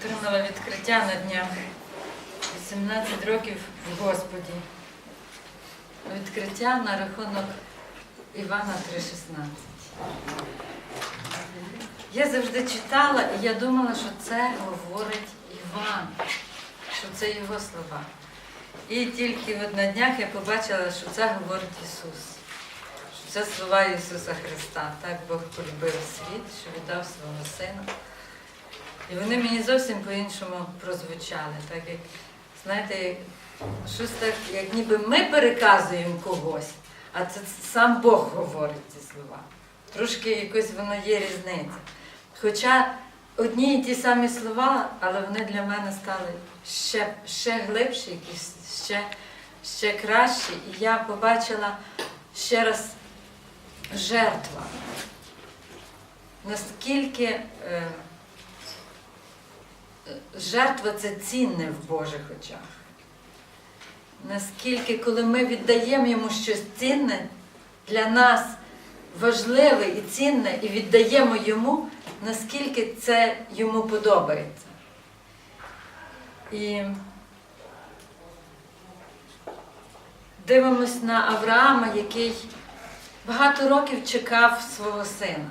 отримала відкриття на днях 18 років в Господі. Відкриття на рахунок Івана 3,16. Я завжди читала, і я думала, що це говорить Іван, що це його слова. І тільки от на днях я побачила, що це говорить Ісус. Що це слова Ісуса Христа. Так Бог полюбив світ, що віддав свого Сина. І вони мені зовсім по-іншому прозвучали. Так як, знаєте, щось так, як ніби ми переказуємо когось, а це сам Бог говорить ці слова. Трошки якось воно є різниця. Хоча одні і ті самі слова, але вони для мене стали ще, ще глибші, якісь ще, ще кращі. І я побачила ще раз жертва. Наскільки е, жертва це цінне в Божих очах. Наскільки, коли ми віддаємо йому щось цінне, для нас важливе і цінне, і віддаємо йому, наскільки це йому подобається. І дивимось на Авраама, який багато років чекав свого сина.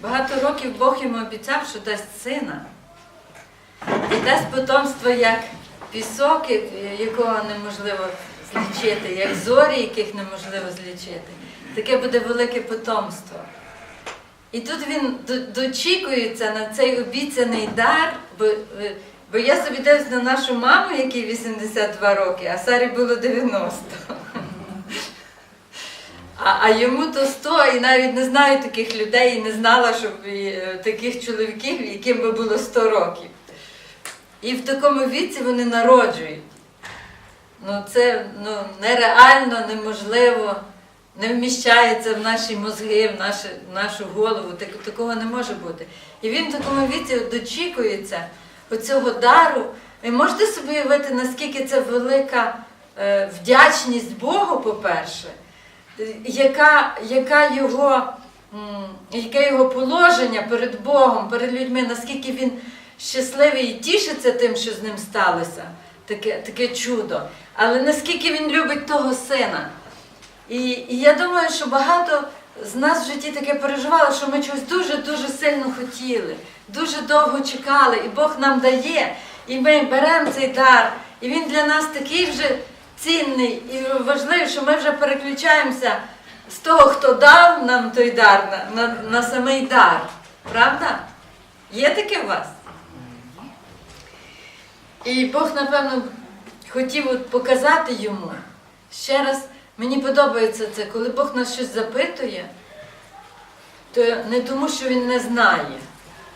Багато років Бог йому обіцяв, що дасть сина. І дасть потомство як пісок, якого неможливо злічити, як зорі, яких неможливо злічити. Таке буде велике потомство. І тут він дочікується на цей обіцяний дар, бо, е, бо я собі дивлюсь на нашу маму, якій 82 роки, а Сарі було 90. А, а йому то 100, і навіть не знаю таких людей, і не знала, щоб е, таких чоловіків, яким би було 100 років. І в такому віці вони народжують. Ну, це ну, нереально, неможливо, не вміщається в наші мозги, в, наші, в нашу голову. Так, такого не може бути. І він в такому віці дочікується оцього дару. Ви можете собі уявити, наскільки це велика е, вдячність Богу, по-перше, яка, яка його, м, яке його положення перед Богом, перед людьми, наскільки він щасливий і тішиться тим, що з ним сталося, таке, таке чудо. Але наскільки він любить того сина. І, і я думаю, що багато з нас в житті таке переживало, що ми чогось дуже-дуже сильно хотіли, дуже довго чекали, і Бог нам дає, і ми беремо цей дар, і він для нас такий вже цінний і важливий, що ми вже переключаємося з того, хто дав нам той дар, на, на, на самий дар. Правда? Є таке у вас? І Бог, напевно, хотів от показати йому. Ще раз, мені подобається це, коли Бог нас щось запитує, то не тому, що Він не знає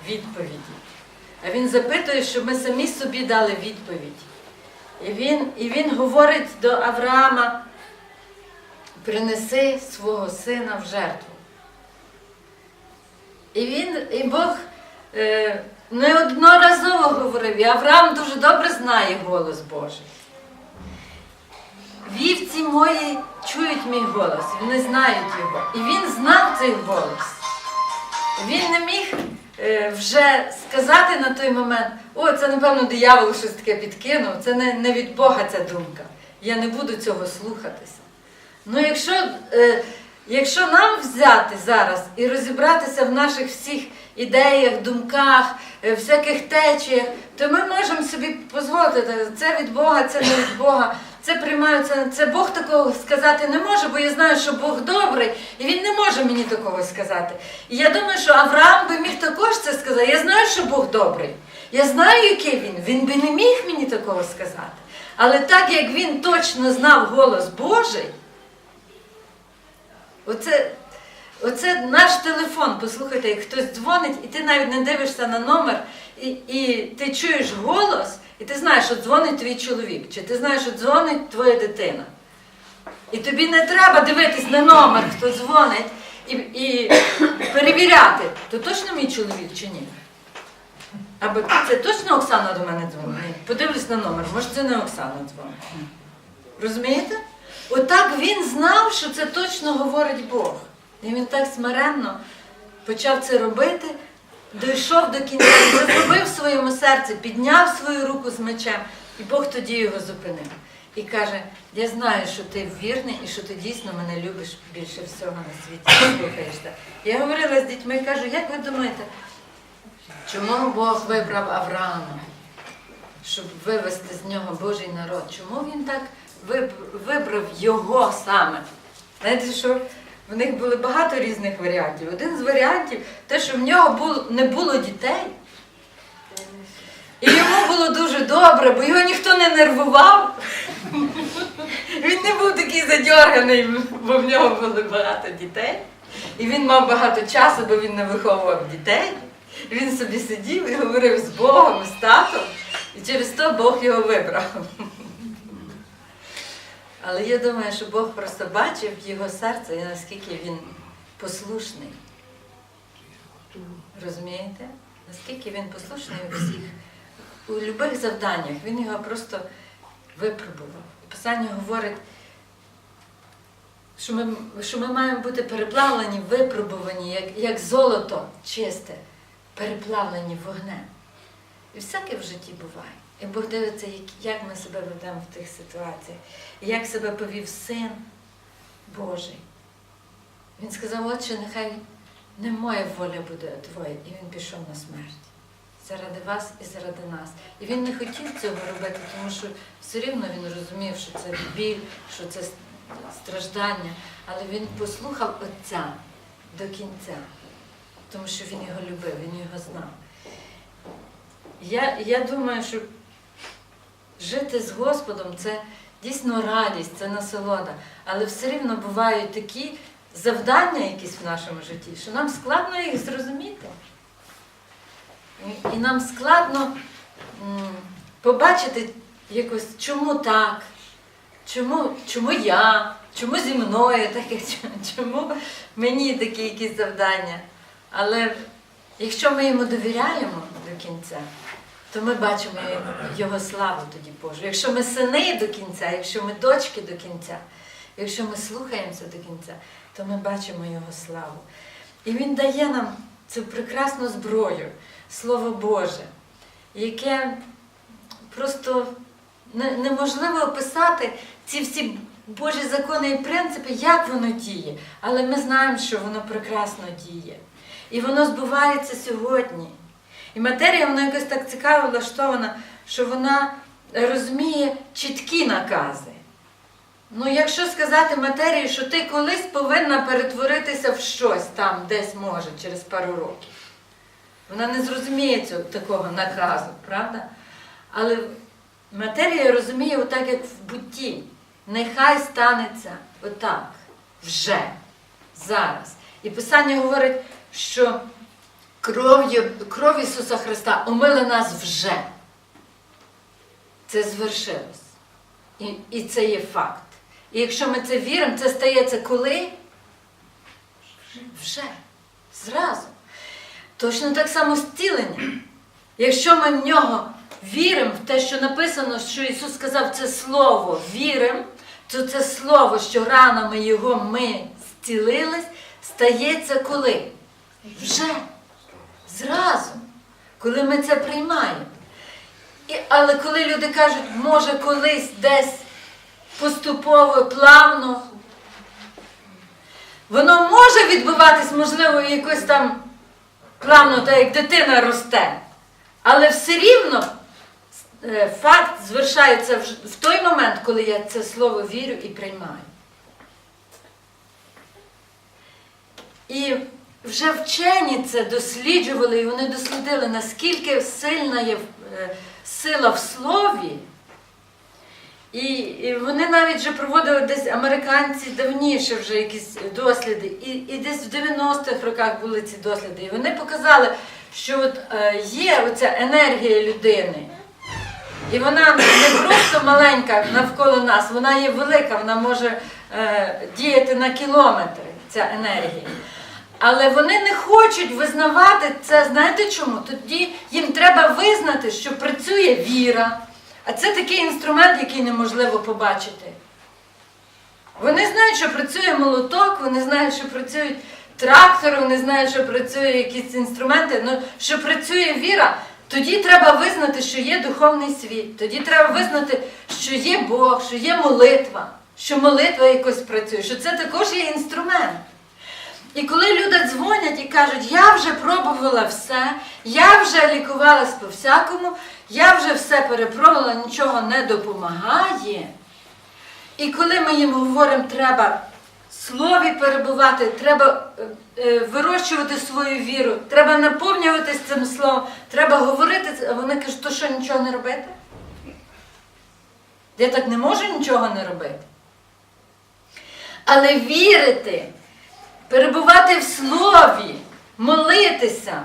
відповіді, а Він запитує, щоб ми самі собі дали відповідь. І він, і він говорить до Авраама, принеси свого сина в жертву. І він, і Бог е, неодноразово говорив, і Авраам дуже добре знає голос Божий. Вівці мої чують мій голос, вони знають його. І він знав цей голос. Він не міг е, вже сказати на той момент, о, це, напевно, диявол щось таке підкинув, це не, не від Бога ця думка. Я не буду цього слухатися. Ну, якщо, е, якщо нам взяти зараз і розібратися в наших всіх ідеях, думках, всяких течіях, то ми можемо собі дозволити, це від Бога, це не від Бога. Це приймаю, це, це Бог такого сказати не може, бо я знаю, що Бог добрий, і він не може мені такого сказати. І я думаю, що Авраам би міг також це сказати. Я знаю, що Бог добрий. Я знаю, який він. Він би не міг мені такого сказати. Але так як він точно знав голос Божий, оце, оце наш телефон. Послухайте, як хтось дзвонить, і ти навіть не дивишся на номер, і, і ти чуєш голос, і ти знаєш, що дзвонить твій чоловік, чи ти знаєш, що дзвонить твоя дитина. І тобі не треба дивитись на номер, хто дзвонить, і, і перевіряти, то точно мій чоловік чи ні. Або це точно Оксана до мене дзвонить? Подивлюсь на номер, може це не Оксана дзвонить. Розумієте? Отак він знав, що це точно говорить Бог. І він так смиренно почав це робити, дійшов до кінця, зробив своєму серці, підняв свою руку з мечем, і Бог тоді його зупинив. І каже: Я знаю, що ти вірний і що ти дійсно мене любиш більше всього на світі. Я говорила з дітьми і кажу, як ви думаєте, чому Бог вибрав Авраама, щоб вивести з нього Божий народ? Чому він так вибрав його саме? Знаєте, що в них було багато різних варіантів. Один з варіантів те, що в нього не було дітей. І йому було дуже добре, бо його ніхто не нервував. Він не був такий задьорганий, бо в нього було багато дітей. І він мав багато часу, бо він не виховував дітей. Він собі сидів і говорив з Богом, з татом. І через то Бог його вибрав. Але я думаю, що Бог просто бачив його серце і наскільки він послушний. Розумієте? Наскільки він послушний у всіх, у будь-яких завданнях. Він його просто випробував. Писання говорить, що ми, що ми маємо бути переплавлені, випробувані, як, як золото чисте, переплавлені вогнем. І всяке в житті буває. І Бог дивиться, як, ми себе ведемо в тих ситуаціях, і як себе повів син Божий. Він сказав, отче, нехай не моя воля буде а твоя. І він пішов на смерть. Заради вас і заради нас. І він не хотів цього робити, тому що все рівно він розумів, що це біль, що це страждання. Але він послухав Отця до кінця, тому що він його любив, він його знав. Я, я думаю, що жити з Господом це дійсно радість, це насолода. Але все рівно бувають такі завдання якісь в нашому житті, що нам складно їх зрозуміти. І, нам складно побачити якось, чому так, чому, чому я, чому зі мною таке, чому мені такі якісь завдання. Але якщо ми йому довіряємо до кінця, то ми бачимо його славу тоді Божу. Якщо ми сини до кінця, якщо ми дочки до кінця, якщо ми слухаємося до кінця, то ми бачимо його славу. І він дає нам цю прекрасну зброю, Слово Боже, яке просто неможливо описати ці всі Божі закони і принципи, як воно діє. Але ми знаємо, що воно прекрасно діє. І воно збувається сьогодні. І матерія вона якось так цікаво влаштована, що вона розуміє чіткі накази. Ну, якщо сказати матерії, що ти колись повинна перетворитися в щось там, десь може, через пару років. Вона не зрозуміє цього такого наказу, правда? Але матерія розуміє отак, як в бутті. Нехай станеться отак, вже, зараз. І Писання говорить, що кров'ю, кров Ісуса Христа омила нас вже. Це звершилось. І, і це є факт. І якщо ми це віримо, це стається коли? Вже. Зразу. Точно так само зцілення. Якщо ми в нього віримо в те, що написано, що Ісус сказав це Слово, віримо, то це Слово, що ранами Його ми зцілились, стається коли? Вже. Зразу. Коли ми це приймаємо. І, але коли люди кажуть, може колись десь поступово, плавно, воно може відбуватись, можливо, якось там плавно, так як дитина росте. Але все рівно е, факт звершається в- той момент, коли я це слово вірю і приймаю. І вже вчені це досліджували, і вони дослідили, наскільки сильна є е, сила в слові. І, вони навіть вже проводили десь американці давніше вже якісь досліди. І, і десь в 90-х роках були ці досліди. І вони показали, що от, е, є оця енергія людини. І вона не просто маленька навколо нас, вона є велика, вона може е, діяти на кілометри, ця енергія. Але вони не хочуть визнавати це. Знаєте чому? Тоді їм треба визнати, що працює віра. А це такий інструмент, який неможливо побачити. Вони знають, що працює молоток, вони знають, що працюють трактором, не знають, що працює якісь інструменти, ну що працює віра, тоді треба визнати, що є духовний світ. Тоді треба визнати, що є Бог, що є молитва, що молитва якось працює, що це також є інструмент. І коли люди дзвонять і кажуть, я вже пробувала все, я вже лікувалась по всякому, я вже все перепробувала, нічого не допомагає. І коли ми їм говоримо, треба слові перебувати, треба е, е, вирощувати свою віру, треба наповнюватись цим словом, треба говорити, це», а вони кажуть, то що нічого не робити? Я так не можу нічого не робити. Але вірити, перебувати в слові, молитися,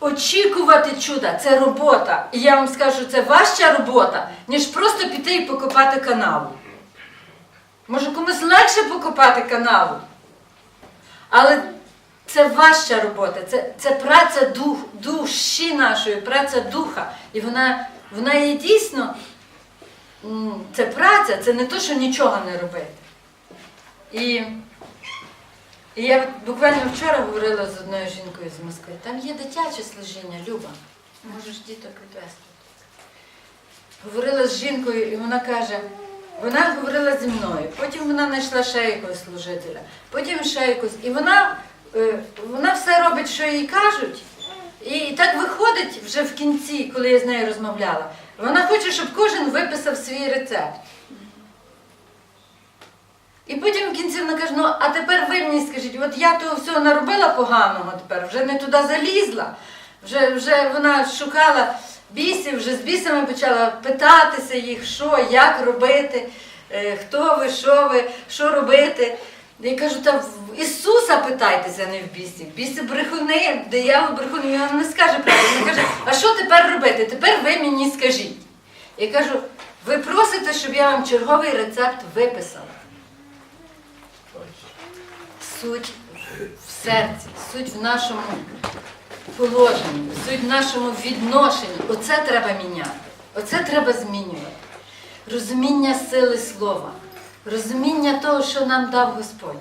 очікувати чуда це робота. І я вам скажу, це важча робота, ніж просто піти і покопати канаву. Може, комусь легше покопати канаву. Але це важча робота, це, це праця дух, душі нашої, праця духа. І вона, вона є дійсно, це праця, це не то, що нічого не робити. І, і я буквально вчора говорила з одною жінкою з Москви. Там є дитяче служіння, Люба. Можеш діток відвести. Говорила з жінкою, і вона каже, вона говорила зі мною, потім вона знайшла ще служителя, потім ще якось. І вона, е, вона все робить, що їй кажуть. І так виходить вже в кінці, коли я з нею розмовляла. Вона хоче, щоб кожен виписав свій рецепт. І потім в кінці вона каже, ну а тепер ви мені скажіть, от я того всього наробила поганого тепер, вже не туди залізла, вже, вже вона шукала бісів, вже з бісами почала питатися їх, що, як робити, е, хто ви, що ви, що робити. Я кажу, та в Ісуса питайтеся, не в бісів. Біси брехуни, диявол брехун, він не скаже правду. Він каже, а що тепер робити? Тепер ви мені скажіть. Я кажу, ви просите, щоб я вам черговий рецепт виписала. Суть в серці, суть в нашому положенні, суть в нашому відношенні. Оце треба міняти. Оце треба змінювати. Розуміння сили слова, розуміння того, що нам дав Господь.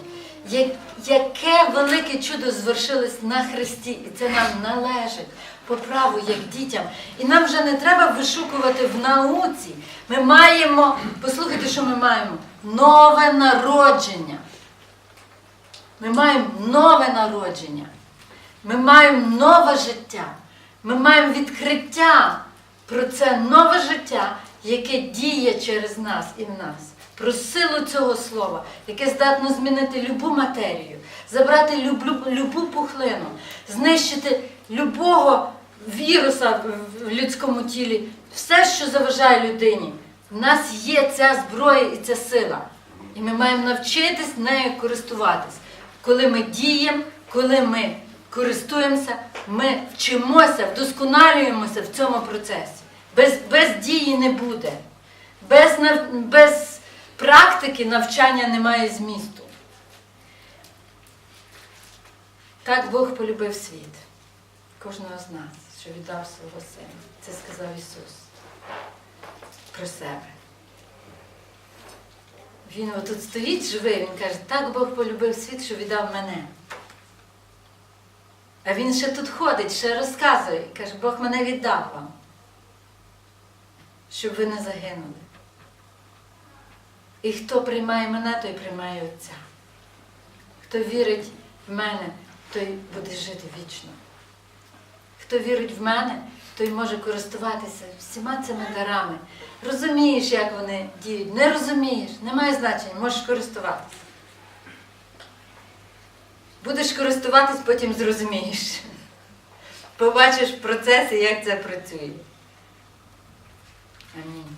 Яке велике чудо звершилось на Христі, і це нам належить по праву, як дітям. І нам вже не треба вишукувати в науці. Ми маємо, послухайте, що ми маємо? Нове народження. Ми маємо нове народження. Ми маємо нове життя. Ми маємо відкриття про це нове життя, яке діє через нас і в нас. Про силу цього слова, яке здатно змінити любу матерію, забрати люблю, любу пухлину, знищити любого віруса в- людському тілі, все, що заважає людині. В нас є ця зброя і ця сила. І ми маємо навчитись нею користуватись. Коли ми діємо, коли ми користуємося, ми вчимося, вдосконалюємося в цьому процесі. Без, без дії не буде. Без, без практики навчання немає змісту. Так Бог полюбив світ, кожного з нас, що віддав свого сина. Це сказав Ісус про себе. Він отут стоїть живий, він каже, так Бог полюбив світ, що віддав мене. А він ще тут ходить, ще розказує каже, Бог мене віддав вам, щоб ви не загинули. І хто приймає мене, той приймає Отця. Хто вірить в мене, той буде жити вічно. Хто вірить в мене, той може користуватися всіма цими дарами. Розумієш, як вони діють, не розумієш, немає значення, можеш користуватися. Будеш користуватись, потім зрозумієш. Побачиш процеси, як це працює. Амінь.